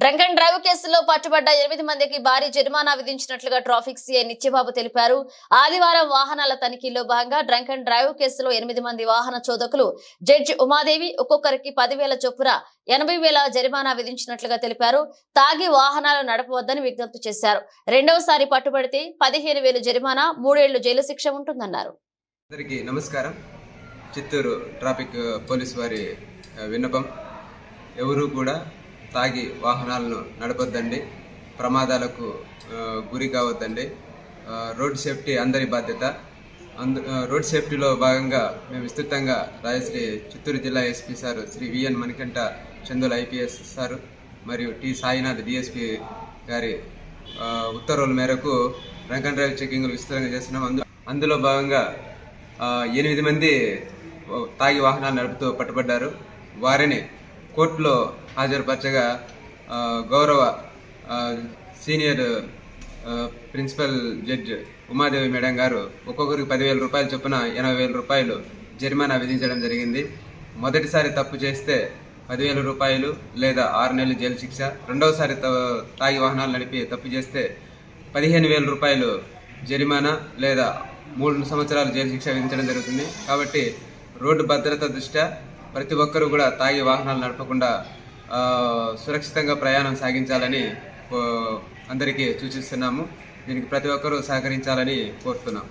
Drunk and drive కేసులో పట్టుబడ్డ ఎనిమిది మందికి భారీ జరిమానా విధించినట్లుగా ట్రాఫిక్ సీఐ నిత్యబాబు తెలిపారు. ఆదివారం వాహనాల తనిఖీలో భాగంగా డ్రంక్ అండ్ డ్రైవ్ కేసులో ఎనిమిది మంది వాహన చోదకులు జడ్జి ఉమాదేవి ఒక్కొక్కరికి పదివేల చొప్పున ఎనభై వేల జరిమానా విధించినట్లుగా తెలిపారు. తాగి వాహనాలు నడపవద్దని విజ్ఞప్తి చేశారు. రెండవసారి పట్టుబడితే పదిహేను వేలు జరిమానా మూడేళ్ళు జైలు శిక్ష ఉంటుందన్నారు. అందరికీ నమస్కారం. చిత్తూరు ట్రాఫిక్ పోలీస్ వారి విన్నపం. ఎవరు కూడా తాగి వాహనాలను నడపొద్దండి. ప్రమాదాలకు గురి కావద్దండి. రోడ్ సేఫ్టీ అందరి బాధ్యత. అందు రోడ్ సేఫ్టీలో భాగంగా మేము విస్తృతంగా రాజశ్రీ చిత్తూరు జిల్లా SP sir Shri V N Manikanta Chandula IPS sir మరియు టి సాయినాథ్ డిఎస్పీ గారి ఉత్తర్వుల మేరకు రంకన్ అండ్ డ్రైవ్ చెకింగ్లు విస్తృతంగా చేస్తున్నాం. అందు అందులో భాగంగా ఎనిమిది మంది తాగి వాహనాలు నడుపుతూ పట్టుబడ్డారు. వారిని కోర్టులో హాజరుపరచగా గౌరవ senior principal judge Umadevi madam గారు ఒక్కొక్కరికి పదివేల రూపాయలు చొప్పున ఎనభై వేల రూపాయలు జరిమానా విధించడం జరిగింది. మొదటిసారి తప్పు చేస్తే పదివేల రూపాయలు లేదా ఆరు నెలలు జైలు శిక్ష రెండవసారి తాగి వాహనాలు నడిపి తప్పు చేస్తే పదిహేను వేల రూపాయలు జరిమానా లేదా మూడు సంవత్సరాలు జైలు శిక్ష విధించడం జరుగుతుంది. కాబట్టి రోడ్డు భద్రత దృష్ట్యా ప్రతి ఒక్కరూ కూడా తాగి వాహనాలు నడపకుండా సురక్షితంగా ప్రయాణం సాగించాలని అందరికీ సూచిస్తున్నాము. దీనికి ప్రతి ఒక్కరూ సహకరించాలని కోరుతున్నాం.